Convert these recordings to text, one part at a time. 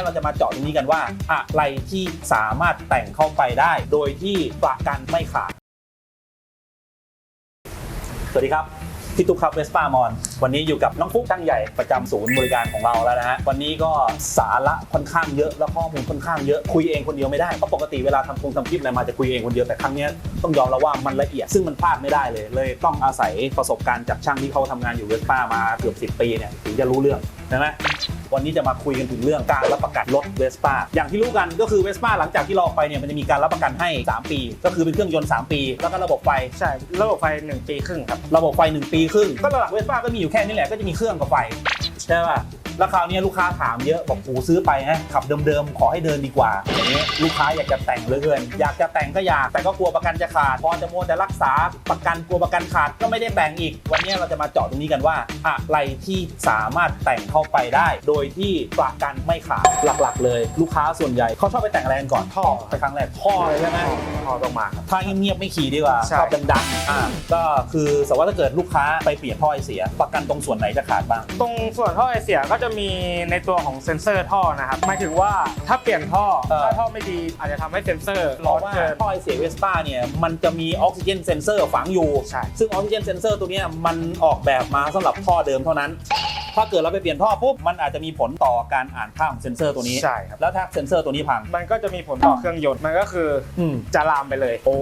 นี้เราจะมาเจาะตรงนี้กันว่า อะไรที่สามารถแต่งเข้าไปได้ โดยที่ประกันไม่ขาด สวัสดีครับพี่ตุ๊กครับเวสป้ามอน วันนี้อยู่กับน้องฟุ๊กช่างใหญ่ประจำศูนย์บริการของเราแล้วนะฮะ วันนี้ก็สาระค่อนข้างเยอะและข้อมูลค่อนข้างเยอะ คุยเองคนเดียวไม่ได้ เพราะปกติเวลาทำโครงทำคลิปอะไรมาจะคุยเองคนเดียว แต่ครั้งนี้ต้องยอมรับว่ามันละเอียด ซึ่งมันพลาดไม่ได้เลย เลยต้องอาศัยประสบการณ์จากช่างที่เขาทำงานอยู่เวสป้ามาเกือบ10 ปีเนี่ยถึงจะรู้เรื่องใช่ไหม วันนี้จะมาคุยกันถึงเรื่องการรับประกันรถเวสป้าอย่างที่รู้กันก็คือเวสป้าหลังจากที่เราออกไปเนี่ยมันจะมีการรับประกันให้ 3 ปี ก็คือเป็นเครื่องยนต์ 3 ปี แล้วก็ระบบไฟใช่ ระบบไฟหนึ่งปีครึ่งครับ ระบบไฟ 1 ปีครึ่งก็หลักเวสป้าก็มีอยู่แค่นี้แหละก็จะมีเครื่องกับไฟใช่ป่ะ แล้วคราวนี้ลูกค้าถามเยอะบอกกูซื้อไปฮะขับเดิมๆ ขอให้เดินดีกว่าอย่างนี้ลูกค้าอยากจะแต่งเหลยเกิน อยากจะแต่งก็อยาก แต่ก็กลัวประกันจะขาด พอจะมัวแต่รักษาประกันกลัวประกันขาดก็ไม่ได้แต่งอีก วันนี้เราจะมาเจาะตรงนี้กันว่า อะไรที่สามารถแต่งเข้าไปได้ โดยที่ประกันไม่ขาดหลักๆ เลย ลูกค้าส่วนใหญ่เขาชอบไปแต่งอะไรกันก่อนท่อไปครั้งแรกท่อเลยใช่ไหมพอต้องมาครับถ้าเงียบๆไม่ขี่ดีกว่าใช่ชอบดังๆอ่าก็คือสมมติว่าถ้าเกิดลูกค้าไปเปลี่ยนท่อไอเสีย ประกันตรงส่วนไหนจะขาดบ้าง ตรงส่วนท่อไอเสียก็จะมีในตัวของเซ็นเซอร์ท่อนะครับหมายถึงว่าถ้าเปลี่ยนท่อเออ ถ้าท่อไม่ดีอาจจะทำให้เซ็นเซอร์เพร้อราะนว่าเกิน ท่อไอเสียเวสป้าเนี่ยมันจะมีออกซิเจนเซนเซอร์ฝังอยู่ ใช่ ซึ่งออกซิเจนเซนเซอร์ตัวเนี้ยมันออกแบบมาสำหรับท่อเดิมเท่านั้น ถ้าเกิดเราไปเปลี่ยนท่อปุ๊บมันอาจจะมีผลต่อการอ่านค่าของเซนเซอร์ตัวนี้ ใช่ครับ แล้วถ้าเซนเซอร์ตัวนี้พัง มันก็จะมีผลต่อเครื่องยนต์มันก็คืออืมจะลามไปเลย โอ้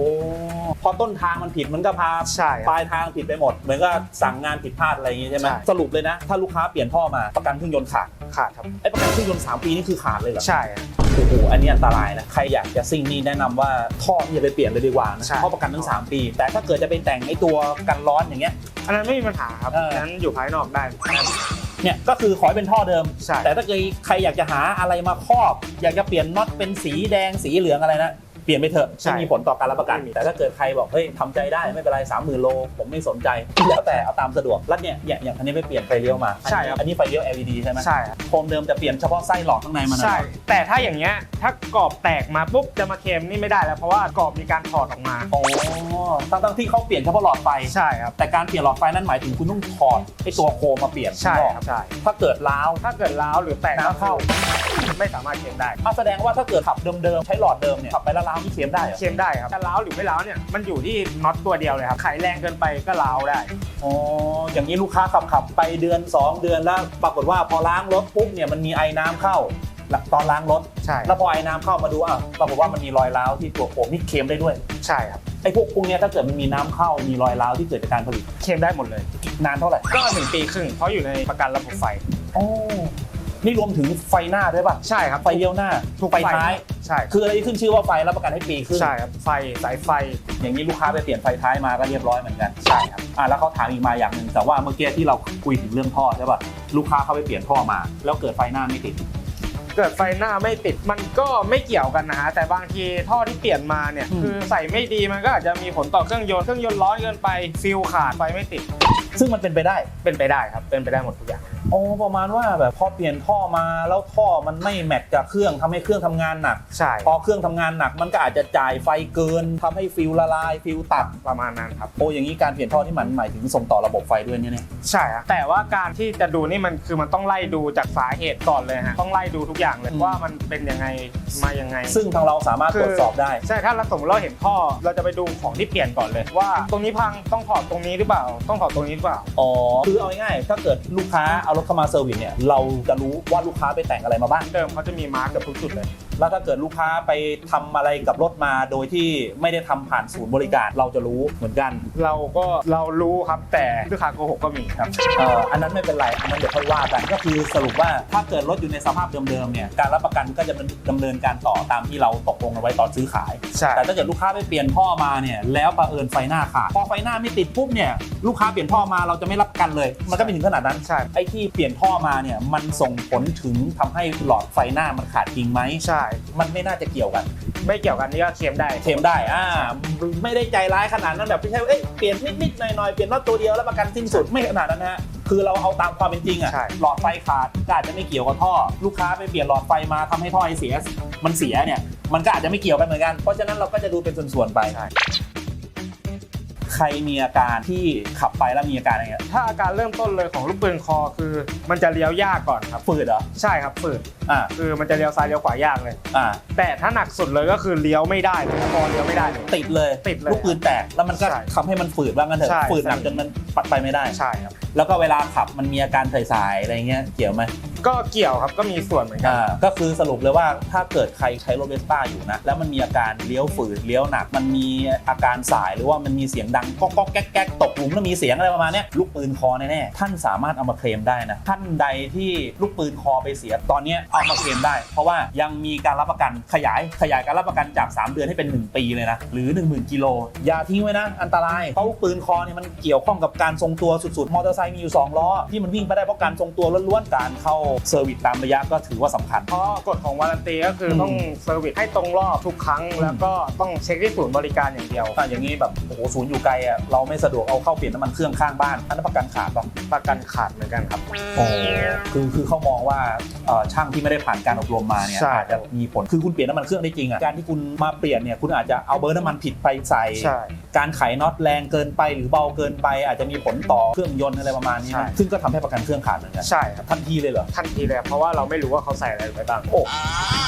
พอต้นทางมันผิดมันก็พาใช่คปรับลายทางผิดไปหมด เหมือนก็สั่งงานผิดพลาดอะไรอย่างงี้ใช่ไหมใช่ สรุปเลยนะ ถ้าลูกค้าเปลี่ยนท่อมาประกันเครื่องยนต์ขาดขาดครับไอ้ประกันเครื่องยนต์3ปีนี่คือขาดเลยเหรอ ใช่ครับ โอ้โหอันนี้อันตรายนะใครอยากจะซิ่งนี่แนะนำว่าท่อนี่อย่าไปเปลี่ยนเลยดีกว่านะใช่เพราะประกันทั้ง 3 ปี แต่ถ้าเกิดจะไปแต่งไอ้ตัวกันร้อนอย่างเงี้ยอันนั้นไม่มีปัญหาครับเอออันนั้นอยู่ภายนอกได้เนี่ยก็คือขอให้เป็นท่อเดิมใช่แต่ถ้าเกิดใครอยากจะหาอะไรมาครอบ อยากจะเปลี่ยนน็อตเป็นสีแดงสีเหลืองอะไรนะเปลี่ยนไปเถอะไม่มีผลต่อการรับประกัน แต่ถ้าเกิดใครบอกเฮ้ยทำใจได้ไม่เป็นไรสามหมื่นโล ผมไม่สนใจแล้วแต่เอาตามสะดวกแล้วเนี่ยอย่างอย่างคันนี้ไปเปลี่ยนไฟเลี้ยวมาใช่ครับ อันนี้ไฟเลี้ยว LED ใช่ไหมใช่ครับโคมเดิมแต่เปลี่ยนเฉพาะไส้หลอดข้างในมันนะใช่ แต่ถ้าอย่างเงี้ยถ้ากรอบแตกมาปุ๊บจะมาเคลมนี่ไม่ได้แล้วเพราะว่ากรอบมีการถอดออกมา โอ้ทั้งทั้งๆที่เขาเปลี่ยนเฉพาะหลอดไฟ ใช่ครับ แต่การเปลี่ยนหลอดไฟนั่นหมายถึงคุณต้องถอดไอ้ตัวโคมมาเปลี่ยนใช่นึกออกครับใช่ ถ้าเกิดล้าว ถ้าเกิดร้าวหรือแตกน้ำเข้า ไม่สามารถเคลมได้อะแสดงว่าถ้าเกิดขับเดิมๆใช้หลอดเดิมเนี่ยขับไปแล้วล้าวนี่เคลมได้เหรอเคลมได้ครับจะร้าวหรือไม่ร้าวเนี่ยมันอยู่ที่น็อตตัวเดียวเลยครับไขแรงเกินไปก็ร้าวได้อ๋ออย่างนี้ลูกค้าขับขับไปเดือน 2 เดือนแล้ว ปรากฏว่าพอล้างรถปุ๊บเนี่ยมันมีไอ้น้ำเข้าแล้วตอนล้างรถใช่แล้วพอไอ้น้ำเข้ามาดูอะปรากฏว่ามันมีรอยร้าวที่ตัวโคมนี่เคลมได้ด้วยใช่ครับไอ้พวกพวกเนี้ยถ้าเกิดมันมีน้ำเข้ามีรอยร้าวที่เกิดจากการผลิต เคลมได้หมดเลย นานเท่าไหร่ ก็หนึ่งปีครึ่งเพราะอยู่ในประกันระบบไฟโอ้ นี่รวมถึงไฟหน้าด้วยป่ะใช่ครับไฟเลี้ยวหน้าทุกไฟท้ายใช่คืออะไรที่ขึ้นชื่อว่าไฟรับประกันให้ปีครึ่งใช่ครับไฟสายไฟ อย่างนี้ลูกค้าไปเปลี่ยนไฟท้ายมาก็เรียบร้อยเหมือนกันใช่ครับอะแล้วเขาถามอีกมาอย่างหนึ่งแต่ว่าเมื่อกี้ที่เราคุยถึงเรื่องท่อใช่ป่ะลูกค้าเขาไปเปลี่ยนท่อมา แล้วเกิดไฟหน้าไม่ติดเกิดไฟหน้าไม่ติดมันก็ไม่เกี่ยวกันนะฮะแต่บางทีท่อที่เปลี่ยนมาเนี่ยอืมคือใส่ไม่ดีมันก็อาจจะมีผลต่อเครื่องยนต์เครื่องยนต์ร้อนเกินไปฟิลขาดไฟไม่ติด ซึ่งมันเป็นไปได้เป็นไปได้ครับเป็นไปได้หมดทุกอย่าง โอ้ประมาณว่าแบบพอเปลี่ยนท่อมาแล้วท่อมันไม่แมทกับเครื่องทำให้เครื่องทำงานหนัก ใช่ พอเครื่องทำงานหนักมันก็อาจจะจ่ายไฟเกินทำให้ฟิลละลายฟิลตัดประมาณนั้นครับโอ้อย่างนี้การเปลี่ยนท่อที่มันหมายถึงส่งต่อระบบไฟด้วยเนี่ยเนี่ยใช่ครับแต่ว่าการที่จะดูนี่มันคือมันต้องไล่ดูจากสาเหตุก่อนเลยฮะต้องไล่ดูทุกอย่างเลยว่ามันเป็นยังไงมายังไง ซึ่งทางเราสามารถคือตรวจสอบได้ใช่ถ้าเราสมมติเราเห็นท่อเราจะไปดูของที่เปลี่ยนก่อนเลย ว่าตรงนี้พังต้องถอดตรงนี้หรือเปล่า ต้องถอดตรงนี้หรือเปล่าอ๋อคือเอาง่ายๆถ้าเกิดลูกค้าเอารถเข้ามาเซอร์วิสเนี่ยเราจะรู้ว่าลูกค้าไปแต่งอะไรมาบ้าง เดิมเขาจะมีมาร์กกับทุกจุดเลย แล้วถ้าเกิดลูกค้าไปทำอะไรกับรถมาโดยที่ไม่ได้ทำผ่านศูนย์บริการเราจะรู้เหมือนกัน เราก็เรารู้ครับแต่ลูกค้าโกหกก็มีครับเอ่ออันนั้นไม่เป็นไรอันนั้นเดี๋ยวค่อยว่ากันก็คือสรุปว่าถ้าเกิดรถอยู่ในสภาพเดิมๆเนี่ยการรับประกันก็จะดำเนินการต่อตามที่เราตกลงกันไว้ตอนซื้อขายใช่แต่ถ้าเกิดลูกค้าไปเปลี่ยนท่อมาเนี่ยแล้วประเอิญไฟหน้าขาดพอไฟหน้าไม่ติดปุ๊บเนี่ยลูกค้าเปลี่ยนท่อมาเราจะไม่รับประกันเลย มันก็ไม่ถึงขนาดนั้นใช่ไอ้ที่เปลี่ยนท่อมาเนี่ยมันส่งผลถึงทำให้หลอดไฟหน้ามันขาดจริงไหมใช่มันไม่น่าจะเกี่ยวกัน ไม่เกี่ยวกันนี่ก็เคลมได้เคลมได้อ่าไม่ได้ใจร้ายขนาดนั้นแบบไม่ใช่ว่าเอ้ยเปลี่ยนนิดๆหน่อยๆเปลี่ยนน็อตตัวเดียวแล้วประกันสิ้นสุดไม่ขนาดนั้นนะฮะคือเราเอาตามความเป็นจริงอะใช่หลอดไฟขาดก็อาจจะไม่เกี่ยวกับท่อ ลูกค้าไปเปลี่ยนหลอดไฟมาทำให้ท่อไอเสียมันเสียเนี่ยมันก็อาจจะไม่เกี่ยวกันเหมือนกันเพราะฉะนั้นเราก็จะดูเป็นส่วนๆไปใช่คใค รมีอาการที่ขับไปแล้วมีอาการอะไรเงี้ยถ้าอาการเริ่มต้นเลยของลูกปืนคอคือ มันจะเลี้ยวยากก่อนครับ ฝืดเหรอ ใช่ครับฝืดอ่า คือมันจะเลี้ยวซ้ายเลี้ยวขวายากเลย อ่า แต่ถ้าหนักสุดเลยก็คือเลี้ยวไม่ได้เลยคอเลี้ยวไม่ได้เลย ติดเลยติดเลยลูกปืนแตกแล้วมันก็ใช่ทำให้มันฝืดว่างั้นเถใช่ อะฝืดหนักใช่จนมันปัดไปไม่ได้ ใช่ครับ แล้วก็เวลาขับมันมีอาการสายๆอะไรเงี้ยเกี่ยวไหม ก็เกี่ยวครับก็มีส่วนเหมือนกัน อ่าก็คือสรุปเลยว่าถ้าเกิดใครใช้รถเวสป้าอยู่นะ แล้วมันมีอาการเลี้ยวฝืดเลี้ยวหนัก มันมีอาการสายหรือว่ามันมีเสียงดังก๊อกก๊อกแก๊กแก๊กตกหลุมแล้วมีเสียงอะไรประมาณเนี้ยลูกปืนคอแน่ๆท่านสามารถเอามาเคลมได้นะท่านใดที่ลูกปืนคอไปเสียตอนเนี้ยเอามาเคลมได้ เพราะว่ายังมีการรับประกันขยายขยายการรับประกันจาก 3 เดือนให้เป็น 1 ปีเลยนะหรือ 1 0,000กิโลอย่าทิ้งไว้นะ อันตรายเพราะลูกปืนคอเนี่ยมันเกี่ยวข้องกับการทรงตัวสุดๆมอเตอร์ไซค์มีอยู่สองล้อที่มันวิ่งไปได้เพราะการทรงตัวล้วนๆการเข้าเซอร์วิสตามระยะก็ถือว่าสำคัญ เพราะกฎของวารันตีก็คืออมต้องเซอร์วิสให้ตรงรอบทุกครั้ง แล้วก็ต้องเช็คที่ศูนย์บริการอย่างเดียวอะอย่างนี้แบบโอ้โหศูนย์อยู่ไกลอะเราไม่สะดวกเอาเข้าเปลี่ยนน้ำมันเครื่องข้างบ้านอันนั้นประกันขาดป่ะ ประกันขาดเหมือนกันครับ โอ้คือคือเขามองว่าเอ่อช่างที่ไม่ได้ผ่านการอบรมมาเนี่ยใช่อาจจะมีผลคือคุณเปลี่ยนน้ำมันเครื่องได้จริงอะการที่คุณมาเปลี่ยนเนี่ยคุณอาจจะเอาเบอร์น้ำมันผิดไปใส่ ใช่ การไขน็อตแรงเกินไปหรือเบาเกินไป อาจจะมีผลต่อเครื่องยนต์อะไรประมาณนี้ใช่ นะซึ่งก็ทำให้ประกันเครื่องขาดเหมือนกันใช่ครับทันทีเลยเหรอทันทีเลยเพราะว่าเราไม่รู้ว่าเขาใส่อะไรไปบ้าง โอ้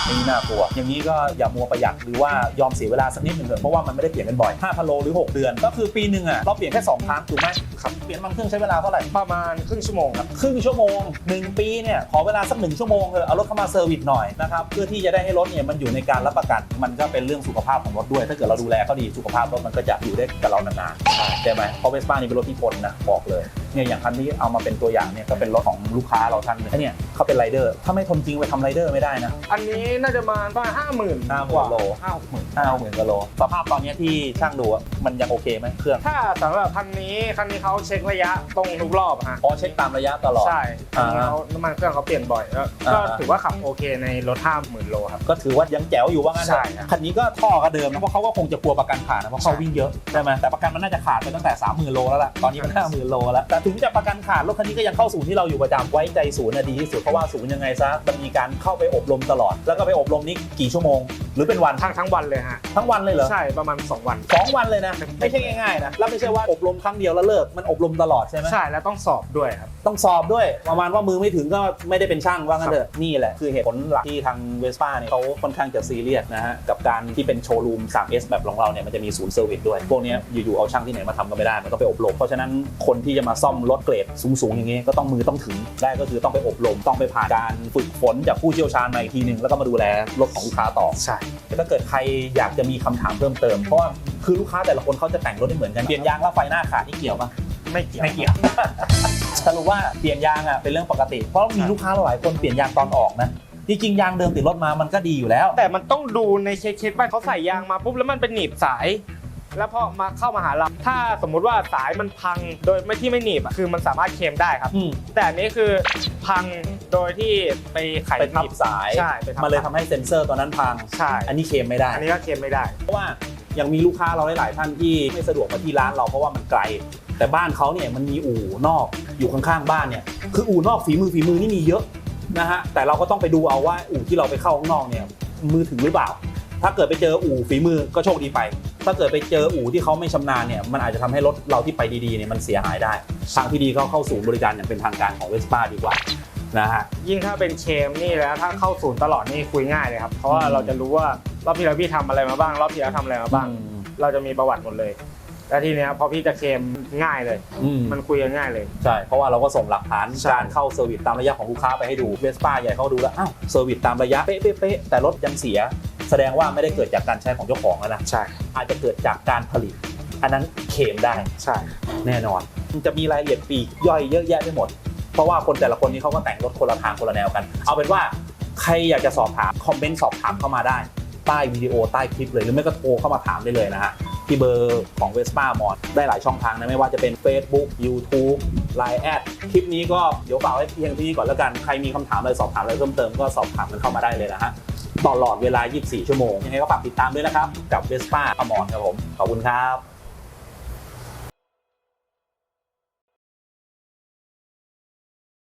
อย่างนี้น่ากลัว อย่างนี้ก็อย่ามัวประหยัดหรือว่ายอมเสียเวลาสักนิดหนึ่งเถอะเพราะว่ามันไม่ได้เปลี่ยนกันบ่อย5พะโลหรือ 6 เดือน ก็คือปีหนึ่งอะเราเปลี่ยนแค่2ครั้งถูกไหมครับเปลี่ยนน้ำมันเครื่องใช้เวลาเท่าไหร่ ประมาณครึ่งชั่วโมงครับ ครึ่งชั่วโมง 1 ปีเนี่ยขอเวลาสักหนึ่งชั่วโมงเถอะเอารถเข้ามาเซอร์วิสหน่อยนะครับเพื่อที่จะได้ให้รถเนี่ยมันอยู่ในการรับประกัน มันก็เป็นเรื่องสุขภาพของรถด้วย ถ้าเกิดเราดูแลเขาดีสุขภาพรถมันก็จะอยู่ได้กับเรานานๆใช่ไหมเพราะเวสป้านี่เป็นรถที่ทนนะบอกเลย เนี่ยอย่างคันที่เอามาเป็นตัวอย่างเนี่ยก็เป็นรถของลูกค้าเราท่านหนึงเนี่ยเขาเป็นไรเดอร์ถ้าไม่ทนจริงไปทำไรเดอร์ไม่ได้นะอันนี้น่าจะมาประมาณห้าหมื่น50,000กว่าโลห้าหกหมื่นห้าหมื่นกิโลสภาพตอนเนี้ยที่ช่างดูอะมันยังโอเคไหมเครื่องถ้าสำหรับคันนี้คันนี้เขาเช็คระยะตรงทุกรอบอะฮะอ๋อเช็คตามระยะตลอด ใช่อ่าคันนี้เขาน้ำมันเครื่องเขาเปลี่ยนบ่อยแล้วอ่าก็ถือว่าขับโอเคในรถห้าหมื่นโลครับ ก็ถือว่ายังแจ๋วอยู่ว่างั้นเถใช่อะครับ คันนี้ก็ท่อก็เดิมนะเพราะเขาก็คงจะกลัวประกันขาดนะเพราะเขาวิ่งเยอะใช่ไหมแต่ประกันมันน่าจะขาดไปตั้งแต่ 30,000โลแล้วล่ะตอนนี้มัน50,000โลแล้วแต่ถึงจะประกันขาดรถคันนี้ก็ยังเข้าศูนย์ที่เราอยู่ประจำไว้ใจศูนย์น่ะดีที่สุดเพราะว่าศูนย์ยังไงซะมันมีการเข้าไปอบรมตลอด แล้วก็ไปอบรมนี้กี่ชั่วโมงหรือเป็นวันทั้งทั้งวันเลยฮะทั้งวันเลยเหรอใช่ประมาณ 2 วันสองวันเลยนะ ไม่ใช่ง่ายๆนะแล้วไม่ใช่ว่าอบรมครั้งเดียวแล้วเลิกมันอบรมตลอดใช่ไหมใช่แล้วต้องสอบด้วยครับต้องสอบด้วยประมาณว่ามือไม่ถึงก็ไม่ได้เป็นช่างว่างั้นเถอะนี่แหละคือเหตุผลหลักที่ทางเวสป้าเนี่ยเขาค่อนข้างจะซีเรียสนะฮะกับการที่เป็นโชว์รูม 3S แบบของเราเนี่ยมันจะมีศูนย์เซอร์วิสด้วยพวกเนี้ยอยู่ๆเอาช่างที่ไหนมาทำก็ไม่ได้มันต้องไปอบรม เพราะฉะนั้นคนที่จะมาซ่อมรถเกรดสูงๆอย่างนี้ก็ต้องมือต้องถึงได้ก็คือต้องไปอบรมต้องไปผ่านการฝึกฝนจากผู้เชี่ยวชาญมาอีกทีหนึ่งแล้วก็มาดูแลรถของลูกค้าต่อใช่ถ้าเกิดใครอยากจะมีคำถามเพิ่มเติม เพราะว่าคือลูกค้าแต่ละคนเขาจะแต่งรถไม่เหมือนกันเปลี่ยนยางแล้วไฟหน้าขาดนี่เกี่ยวปะ ไม่เกี่ยว ไม่เกี่ยว สรุปว่าเปลี่ยนยางอะเป็นเรื่องปกติ เพราะมีลูกค้าหลายคนเปลี่ยนยางตอนออกนะ จริงๆยางเดิมติดรถมามันก็ดีอยู่แล้ว แต่มันต้องดูในเช็คเช็คว่าเขาใส่ยางมาปุ๊บแล้วมันเป็นหนีบสาย แล้วพอมาเข้ามาหาเราถ้าสมมุติว่าสายมันพังโดยไม่ที่ไม่หนีบอะคือมันสามารถเคลมได้ครับ อืม แต่อันนี้คือพังโดยที่ไปไขไปหทันีบบสายใช่ไปทับ มันเลยทำให้เซ็นเซอร์ตัวนั้นพัง ใช่อันนี้เคลมไม่ได้ อันนี้ก็เคลมไม่ได้ เพราะว่ายังมีลูกค้าเราหลายๆท่านที่ไม่สะดวกมาที่ร้านเราเพราะว่ามันไกล แต่บ้านเขาเนี่ยมันมีอู่นอกอยู่ข้างๆบ้านเนี่ยคืออู่นอกฝีมือฝีมือนี่มีเยอะนะฮะแต่เราก็ต้องไปดูเอาว่าอู่ที่เราไปเข้าข้างนอกเนี่ยมือถึงหรือเปล่า ถ้าเกิดไปเจออู่ฝีมือก็โชคดีไป ถ้าเกิดไปเจออู่ที่เขาไม่ชำนาญเนี่ยมันอาจจะทำให้รถเราที่ไปดีๆเนี่ยมันเสียหายได้ ทางที่ดีก็เข้าศูนย์บริการอย่างเป็นทางการของเวสป้าดีกว่านะฮะยิ่งถ้าเป็นเคลมนี่แล้วถ้าเข้าศูนย์ตลอดนี่คุยง่ายเลยครับ เพราะว่าอืมเราจะรู้ว่ารอบที่แล้วพี่ทำอะไรมาบ้างรอบที่แล้วทำอะไรมาบ้าง เราจะมีประวัติหมดเลยแล้วทีเนี้ยพอพี่จะเคลมง่ายเลยอืมมันคุยกันง่ายเลยใช่เพราะว่าเราก็ส่งหลักฐานใช่การเข้าเซอร์วิสตามระยะของลูกค้าไปให้ดูเวสป้าใหญ่เขาดูแล้วอ้าวเซอร์วิสตามระยะเป๊ะเป๊ะเป๊ะแต่รถยังเสีย แสดงว่าไม่ได้เกิดจากการใช้ของเจ้าของแล้วนะใช่อาจจะเกิดจากการผลิต อันนั้นเคลมได้ใช่แน่นอนมันจะมีรายละเอียดปลีกย่อยเยอะแยะไปหมด เพราะว่าคนแต่ละคนนี้เขาก็แต่งรถคนละทางคนละแนวกัน เอาเป็นว่าใครอยากจะสอบถามคอมเมนต์สอบถามเข้ามาได้ ใต้วิดีโอใต้คลิปเลยหรือไม่ก็โทรเข้ามาถามได้เลยนะฮะที่เบอร์ของ Vespa m o d ได้หลายช่องทางนะไม่ว่าจะเป็น Facebook YouTube Line แอดคลิปนี้ก็เดี๋ยวฝากไว้เพียงที่นี่ก่อนแล้วกัน ใครมีคำถามอะไรสอบถามอะไรเพิ่มเติมก็สอบถามกันเข้ามาได้เลยนะฮะ ตลอดเวลา 24 ชั่วโมง ยังไงก็ฝากติดตามด้วยนะครับ กับเวสป้าอมรครับผม ขอบคุณครับ